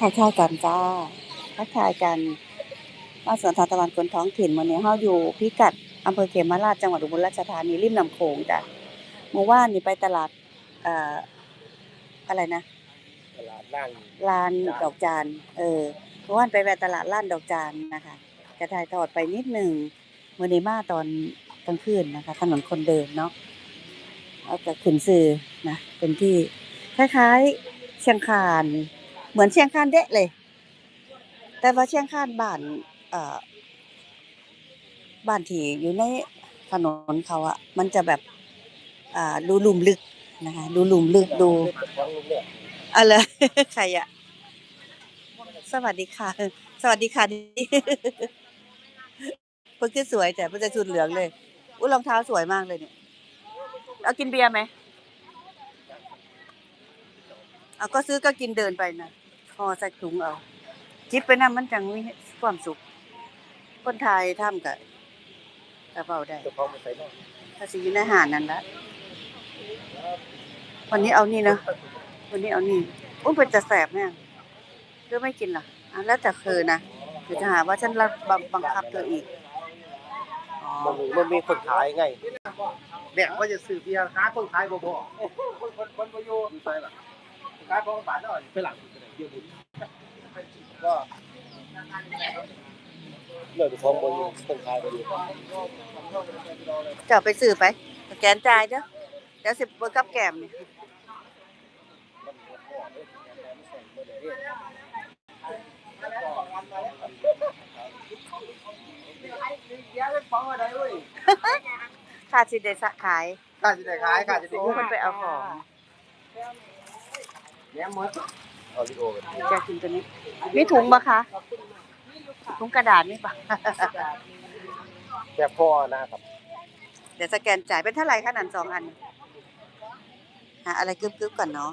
ทักทายกันจ้าทักทายกันบ้านสวนทานตะวันคนท้องถิ่นวันนี้เฮาอยู่พิกัดอำเภอเขมราชจังหวัดอุบลราชธานีริมน้ำโขงจ้ะเมื่อวานนี่ไปตลาดเอ่ออะไรนะตลาดล่างลานดอกจานเออเมื่อวานไปแวะตลาดล้านดอกจานนะคะจะถ่ายทอดไปนิดหนึ่งมื่อนี้มาตอนกลางคืนนะคะถนนคนเดินเนาะแล้วก็ขึ้นสื่อนะเป็นที่คล้ายๆเชียงคาน เหมือนเชียงคานเดะเลย แต่ว่าเชียงคานบ้านเอ่อบ้านที่อยู่ในถนนเขาอะมันจะแบบอ่าดูลุ่มลึกนะคะ ดูลุ่มลึกดูองลุงเนี่ยอะไรใครอะสวัสดีค่ะ สวัสดีค่ะดิเพิ่งคือสวยแต่เพิ่งจะชุดเหลืองเลยอุ้ยรองเท้าสวยมากเลยเนี่ยเอากินเบียร์ไหมเอาก็ซื้อก็กินเดินไปนะ ห่อใส่ถุงเอา จิบไปนั่นมันจังมีความสุข คนไทยทำกับกระเป๋าได้เจ้าของมาใส่นอกภาษีอยู่ในอาหารนั่นละวันนี้เอานี่นะวันนี้เอานี่อุ้ยเป็นจะแสบเนี่ยหรือไม่กินล่ะอะแล้วแต่คือนะเดี๋ยวจะหาว่าฉันรับบังบังคับเธออีกอ๋อมันมันมีคนขายไงเนี่ยว่าจะซื้อเบียร์ค้าคนขายบ่บ่คนคนคนบ่อยู่ใช่ล่ะขายของบาทเนาะไปหลังเดียวบุญ ก็เลิกของบ่อยู่คนขายบ่อยู่จะเอาไปซื้อไปสแกนจ่ายเด้อเดี๋ยวสิบเบอร์กับแกมนี่ค่าสิได้สะขายค่าสิได้ขายค่าสิได้โอ้มันไปเอาของแหนมหมดเอาลิโอกันจะกินตัวนี้ มีถุงปะคะ ถุงกระดาษนี่ปะแบบพ่อนะครับ เดี๋ยวสแกนจ่ายเป็นเท่าไหร่คะนันสองอันหาอะไรกึบๆก่อนเนาะ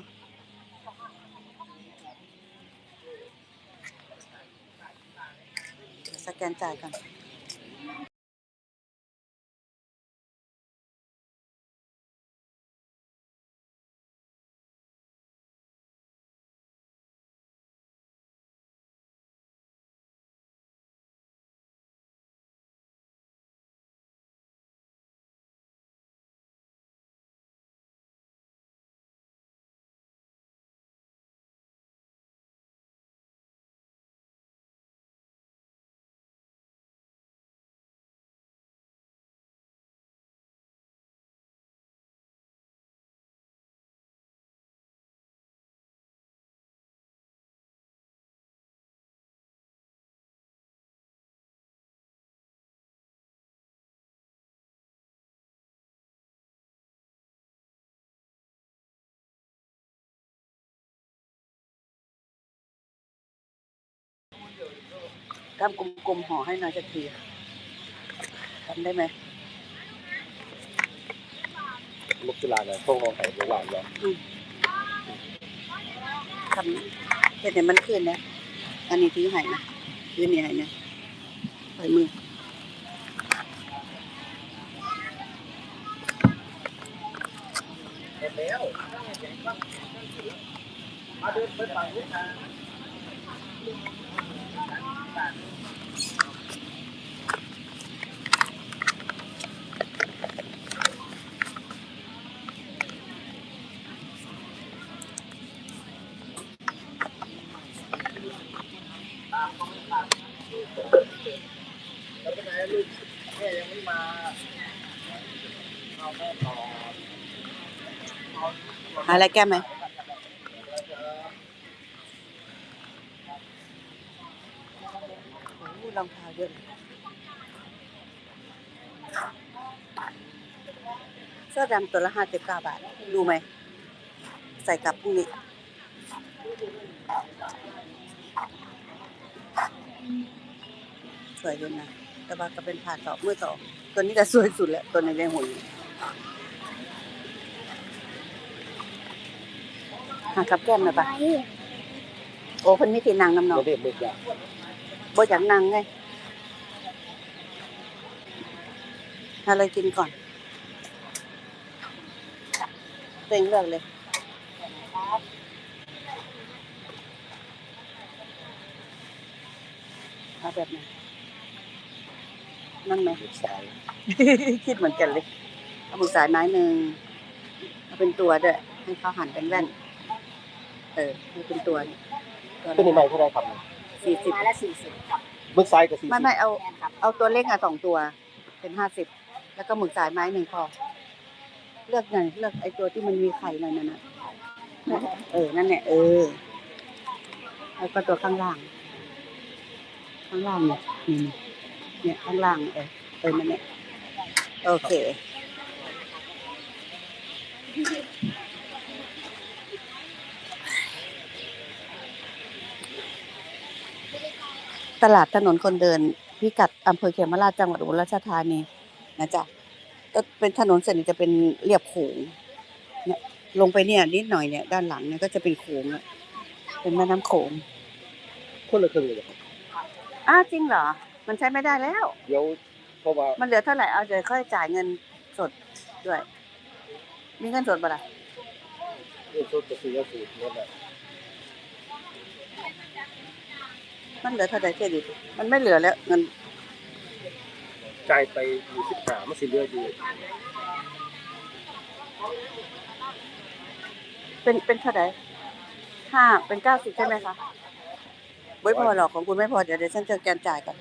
เดี๋ยวสแกนจ่ายก่อน ทำกลมๆห่อให้หน่อยจะทีทำได้ไหมลูกกีฬาเนี่ยพวกของไข่หวานเนาะทำเห็นเห็นมันขึ้นนะอันนี้ถือให้นะถือนี่ให้นะใส่มือแล้วมาเดินไปฝั่งนี้นะแล้วเป็นไงลูกแม่ยังไม่มาเอาแม่ต่อหาอะ ไรแก้มไหมโอ้โหรองเท้าเยอะเลยเสื้อ ดำตัวละห้าสิบเก้าบาท ดูไหม ใส่กลับพรุ่งนี้ สวยอยู่นะ แต่ว่าก็เป็นผ่าต่อมือต่อ ตัวนี้จะสวยสุดแหละตัวในในหุ่นหากับแก้มหน่อยปะโอ้คนมีที่นั่งน้ำหนองไม่ได้มืดยาบ่อยากนั่งไงหาอะไรกินก่อน เต็งเลือกเลยเอาแบบไหนนั่นไหมหมึกสายคิดเหมือนกันเลยเอาหมึกสายไม้หนึ่งเอาเป็นตัวด้วยให้เขาหั่นเป็นแว่น เออให้เป็นตัวนี่ตัวตัวนี้ใหม่เท่าไหรครับสี่สิบไม้ละสี่สิบครับหมึกสายกับสี่ไม่สิบไม่เอาแมนครับเอาตัวเล็กอะสองตัว เป็นห้าสิบแล้วก็หมึกสายไม้หนึ่งพอ เลือกหน่อยเลือกไอตัวที่มันมีไข่หน่อยนั่นน่ะเออ นั่นแหละเออแล้วก็ตัวข้างล่าง ข้างล่างเนี่ยนี่เนี่ยข้างล่างเออเออนั่นแหละโอเคตลาดถนนคนเดินพิกัดอำเภอเขมราชจังหวัดอุบลราชธานีนะจ๊ะ เป็นถนนเส้นนี้จะเป็นเรียบโขงเนี่ยลงไปเนี่ยนิดหน่อยเนี่ยด้านหลังเนี่ยก็จะเป็นโขงอะเป็นแม่น้ำโขงคนละครึ่งเลยครับอ้าวจริงเหรอ มันใช้ไม่ได้แล้ว เดี๋ยวเพราะว่ามันเหลือเท่าไหร่เอาเดี๋ยวค่อยจ่ายเงินสดด้วย มีเงินสดปะล่ะเรื่องชุดจะซื้อก็ซื้อเนี่ยแหละมันเหลือเท่าไหร่เครดิตมันไม่เหลือแล้วเงิน จไปอยู่สิบสามสิเหลืออยู่เป็นเป็นเท่าไหร่ห้าเป็นเก้าสิบใช่ไหมคะไม่พอหรอกของคุณไม่พอเดี๋ยวเดี๋ยวฉันจะแกนจ่ายก่อน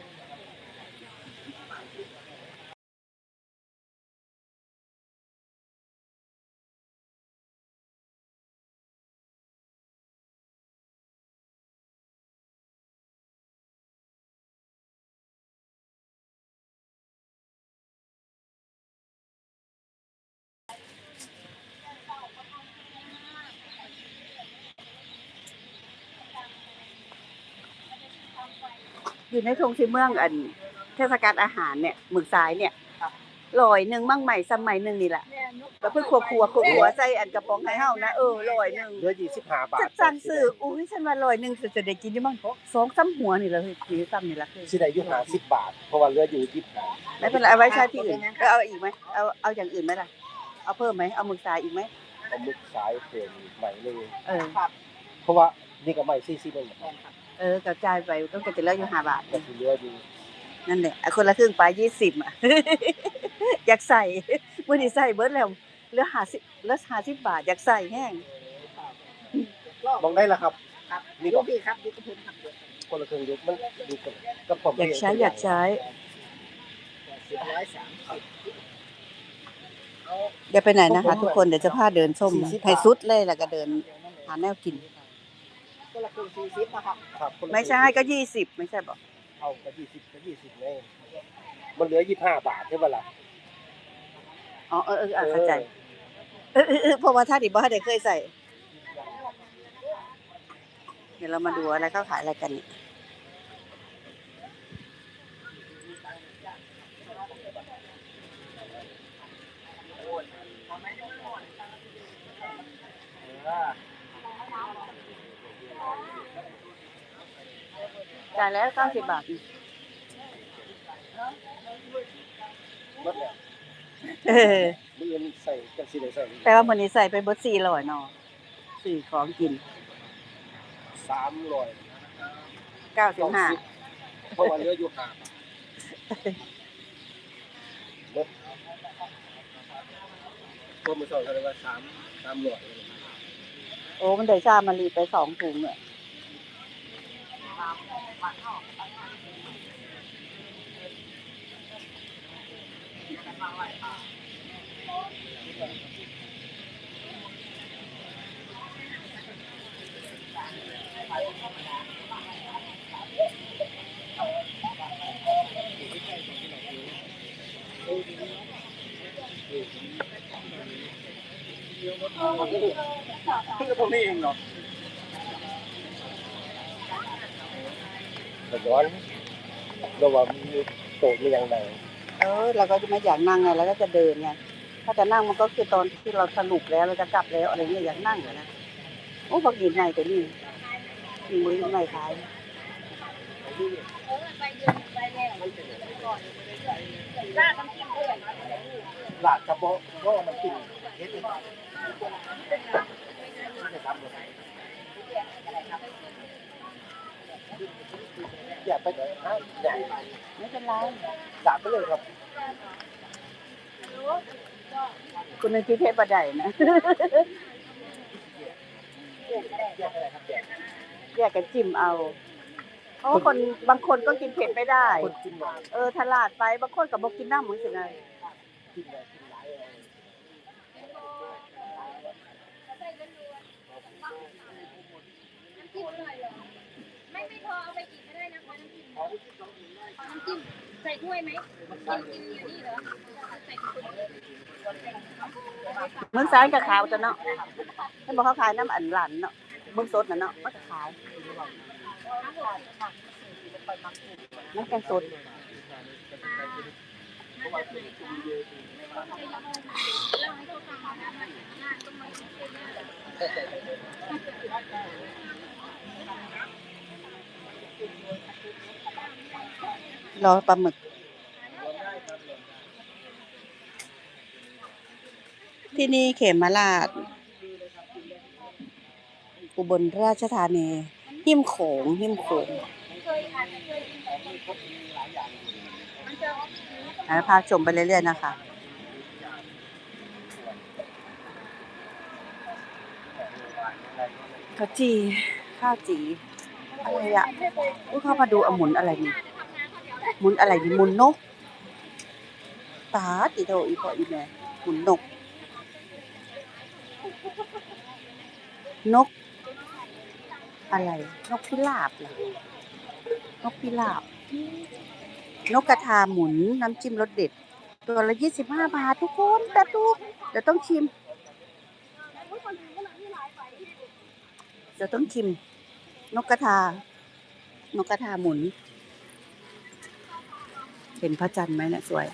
อยู่ในทงสีเมืองอันเทศกาลอาหารเนี่ยหมึกสายเนี่ยลอยหนึ่งมั่งใหม่สมัยหนึ่งนี่แหละแล้วเพื่อครัวครัวครัวครัวใส่อันกระป๋องให้เฮานะเออลอยหนึ่งเหลือยี่สิบห้าบาทจะสั่งซื้ออุ้ยฉันว่าลอยหนึ่งจะจะได้กินได้มั้งสองซ้ำหัวนี่เลยถือซ้ำนี่ละคือสิได้อยู่ห้าสิบบาท เพราะว่าเหลืออยู่ยี่สิบห้าไม่เป็นไรเอาไว้ใช้ที่อื่นก็เอาอีกไหมเอาเอาอย่างอื่นไหมล่ะเอาเพิ่มไหมเอาหมึกสายอีกไหมเอาหมึกสายเปลี่ยนใหม่เลยเออเพราะว่านี่ก็ใหม่สี่สิบเองแมนครับ เออกระจายไปต้องจะเหลืออยู่ห้าบาทก็คือเหลืออยู่นั่นแหละเอาคนละครึ่งไปยี่สิบอะ อยากใส่เมื่อนี้ใส่เบิร์ดแล้วเหลือห้าสิบเหลือห้าสิบบาท อยากใส่แห้งมองได้แล้วครับครับนี่นี่ก็ก็พี่ครับนี่ก็พื้นครับคนละครึ่งยุคมันดูกับกับผมอยากใช้อยากใช้สิบร้อยสามสิบเอาเดี๋ยวไปไหนนะคะ ทุกคนเดี๋ยวจะพาเดินส้มไทยสุดเลยแล้วก็เดินหาแนวกิน คนละครึ่งสี่สิบนะครับครับคนละไม่ใช่ก็ยี่สิบไม่ใช่บอกเอาก็ยี่สิบก็ยี่สิบไงมันเหลือยี่สิบห้าบาทใช่ปะล่ะอ๋อเออเอออะเข้าใจเออเออเออเพราะว่าถ้าดิบ่ได้เคยใส่ เดี๋ยวเรามาดูอะไรเขาขายอะไรกันเนี่ายแล้วเก้าสิบบาทหมดแล้วเออมือมันใส่กันสิได้ใส่แต่ว่าวันนี้ใส่ไปเบดสี่ร้อยเนาะสี่ของกินสามร้อยเก้าสิบห้าเพราะว่าเหลืออยู่ห้าบาทลดก็มือสองเท่าไหร่ว่าสามสามร้อยโอ้มันได้ชามารีไปสองถุงอ่ะพี่ก็พวกนี้เองเนาะ แต่ย้อนเราว่ามีโตมีอย่างไรเออเราก็จะไม่อยากนั่งไงแล้วก็จะเดินไงถ้าจะนั่งมันก็คือตอนที่เราสรุปแล้วเราจะกลับแล้วอะไรเงี้ยอยากนั่งอะนะโอ้บักหินในตัวนี้มีมือในขายหลาดกระโปะก็มันกินเฮ็ดเลย อยากไปไหนฮะอยากไม่เป็นไรดับไปเลยครับคุณนึกที่เทพบันไดนะแยกกันจิ้มเอาเพราะว่าคนบางคนก็กินเผ็ดไม่ได้คนกินหน่อยเออทลาดไปบางคนกับบอกกินน้ำเหมือนสิไงกินเลยกินหลายเอา ไม่ไม่พอเอาไปอีกก็ได้ นะคะน้ำจิ้มน้ำจิ้มใส่ถ้วยไหมกินกินอยู่นี่เหรอใส่ถุงเมืองซ้ายกับขาวจะเนาะให้บอกเขาขายน้ำอันหลันเนาะเมืองสดน่ะเนาะมันก็ขายน้ำแกงสด รอปลาหมึก ที่นี่เขมราช อุบลราชธานีหิมโขงหิมโขงอะพาชมไปเรื่อยๆนะคะข้าวจี ข้าวจี อะไรอะอุ้ยเข้ามาดูเอาหมุนอะไรนี่หมุนอะไรนี่หมุนนกตาติโดอีพออีแม่หมุนนก นก อะไร นกพิราบเหรอนกพิราบ นกกระทาหมุนน้ำจิ้มรสเด็ด ตัวละยี่สิบห้าบาททุกคนแต่ทุกเดี๋ยวต้องชิม เดี๋ยวต้องชิม นกกระทา นกกระทาหมุน เห็นพระจันทร์ไหมเนี่ยสวย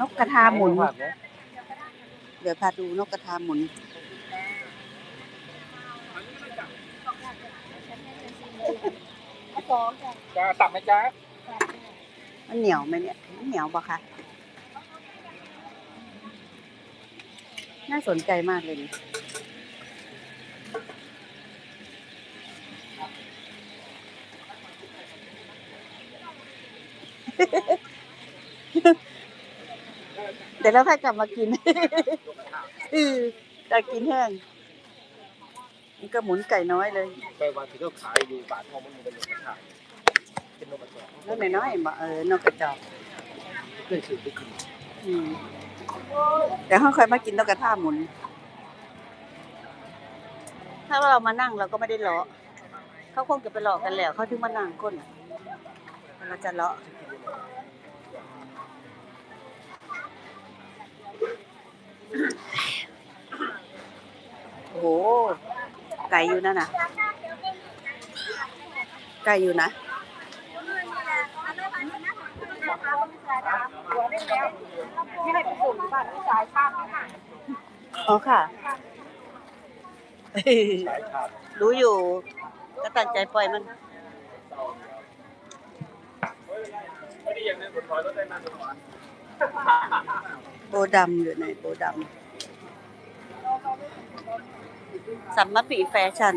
นกกระทาหมุน เดี๋ยวพาดูนกกระทาหมุน จะตับไหมจ๊ะมันเหนียวไหมเนี่ยมันเหนียวปะคะน่าสนใจมากเลย เดี๋ยวเราค่อยกลับมากินอือจะกินแห้งนี่ก็หมุนไก่น้อยเลยไปวันที่เขาขายอยู่บาททองมันเป็นนกกระทาเป็นนกกระจอกแล้วน้อยๆบอกเออนกกระจอกเคยซื้อไปกินอืมเดี๋ยวเขาค่อยมากินนกกระทาหมุน ถ้าเรามานั่งเราก็ไม่ได้เลาะเขาคงจะไปเลาะกันแล้วเขาถึงมานั่งก้นน่ะเราจะเลาะ โอ้โหไก่อยู่นั่นน่ะ ไก่อยู่นะ ไม่ให้ไปส่งบ้านผู้ชายข้ามค่ะอ๋อค่ะ รู้อยู่ก็ตั้งใจปล่อยมัน โบดำอยู่ไหนโบดำสัมมปีแฟชั่น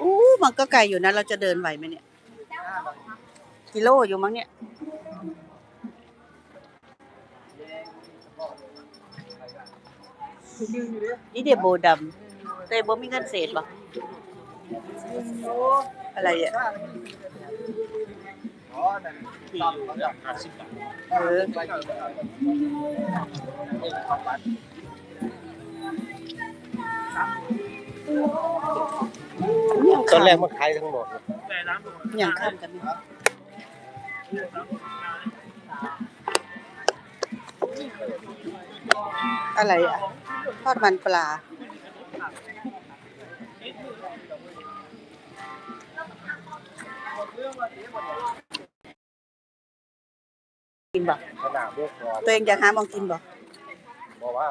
อู้มันก็ไกลอยู่นะ เราจะเดินไหวไหมเนี่ย กิโลอยู่มั้งเนี่ย นี่เดี๋ยวโบดำแต่โบมีเงินเศษปะอะไรอะ ที่อยู่เขาอยากห้าสิบาทเออไปกินนี่ของบาทเนี่ยตอนแรกมาขายทั้งหมดอย่างข้ามกันอะไรอะ ทอดมันปลา กินบ่ขนาดพวกคอตัวเองอยากหามองกินบ่บอกว่า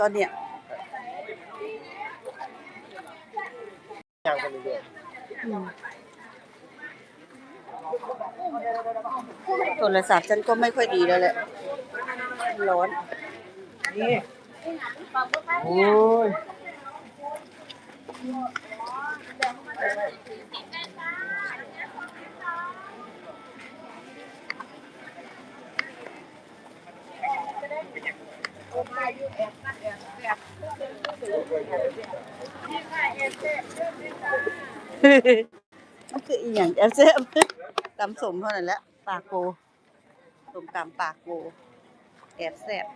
ตอนเนี้ยย่างกันเรื่อยอืมโทรศัพท์ฉันก็ไม่ค่อยดีแล้วแหละร้อน ๆนี่โอ้ย มันคืออีหยังแอบแซ่บตำสมเท่านั้นแหละปากโกสมตำปากโกแอบแซ่บ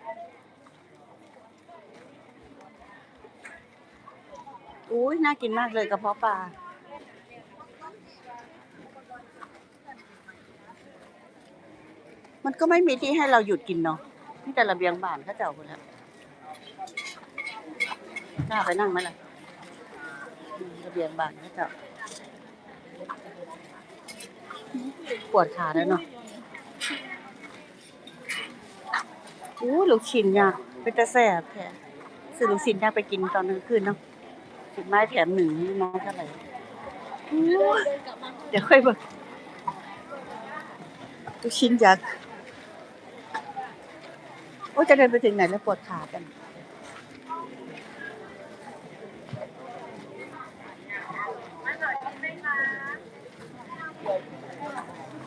อุ้ยน่ากินมากเลยกระเพาะปลามันก็ไม่มีที่ให้เราหยุดกินเนาะ นี่แต่ระเบียงบ้านเขาเจ้าคนละกล้าไปนั่งไหมล่ะระเบียงบ้านเขาเจ้าปวดขาแล้วเนาะอู้ลูกชิ้นยากเป็นตะแสบแท้ซื้อลูกชิ้นยากไปกินตอนกลางคืนเนาะสิบไม้แถมหนึ่งนี่ไม้เท่าไหร่อู้เดี๋ยวค่อยเบอกลูกชิ้นยักษ์ โอ้จะเดินไปถึงไหนแล้วปวดขากัน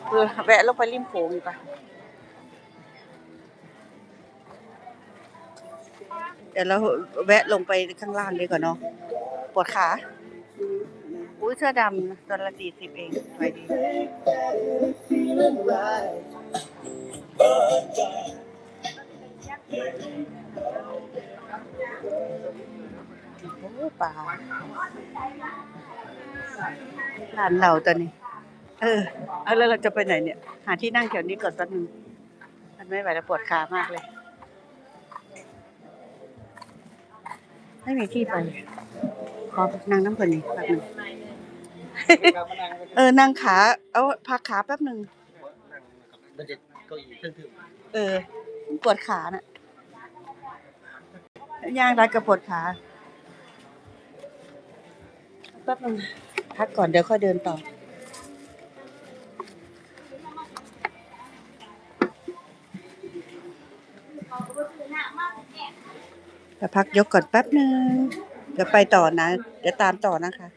เออแวะลงไปริมโขงอีกปะเดี๋ยวเราแวะลงไปข้างล่างดีกว่าเนาะปวดขาอุ้ยเสื้อดำตัวละสี่สิบเองสวยดี โอ้ป่าร้านเราตัวนี้ เออเอาแล้วเราจะไปไหนเนี่ย หาที่นั่งแถวนี้ก่อนแป๊บนึงมันไม่ไหวแล้วปวดขามากเลย ไม่มีที่ไป ขอนั่งน้ำเพลินนี่แป๊บนึงเออนั่งขา เอาพักขาแป๊บนึงมันจะเก้าอี้เครื่องถึงเออ ปวดขาน่ะ ย่างรัดกระปวดขาแป๊บนึงพักก่อนเดี๋ยวค่อยเดินต่อแต่พักยกก่อนแป๊บนึงเดี๋ยวไปต่อนะ เดี๋ยวตามต่อนะคะ